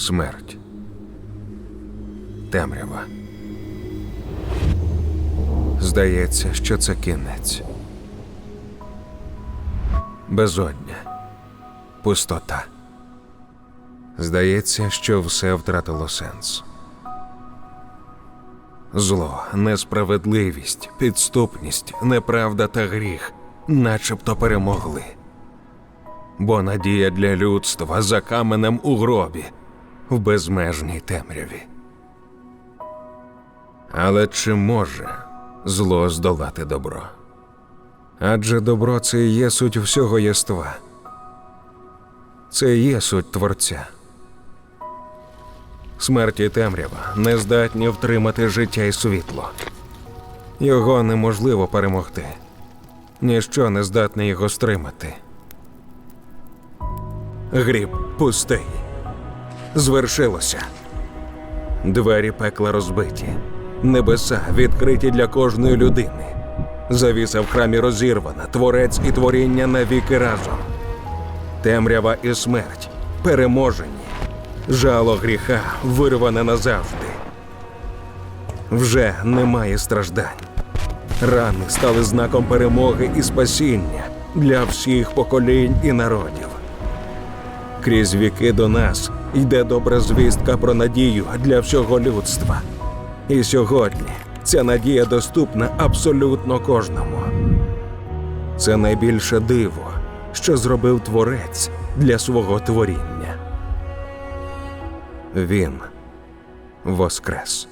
Смерть. Темрява. Здається, що це кінець. Безодня. Пустота. Здається, що все втратило сенс. Зло, несправедливість, підступність, неправда та гріх начебто перемогли. Бо надія для людства за каменем у гробі в безмежній темряві. Але чи може зло здолати добро? Адже добро це і є суть всього єства. Це і є суть Творця. Смерть і темрява не здатні втримати життя і світло. Його неможливо перемогти. Ніщо не здатне його стримати. Гріб пустий. Звершилося. Двері пекла розбиті. Небеса відкриті для кожної людини. Завіса в храмі розірвана, творець і творіння навіки разом. Темрява і смерть переможені. Жало гріха вирване назавжди. Вже немає страждань. Рани стали знаком перемоги і спасіння для всіх поколінь і народів. Крізь віки до нас йде добра звістка про надію для всього людства. І сьогодні ця надія доступна абсолютно кожному. Це найбільше диво, що зробив творець для свого творіння. Він воскрес.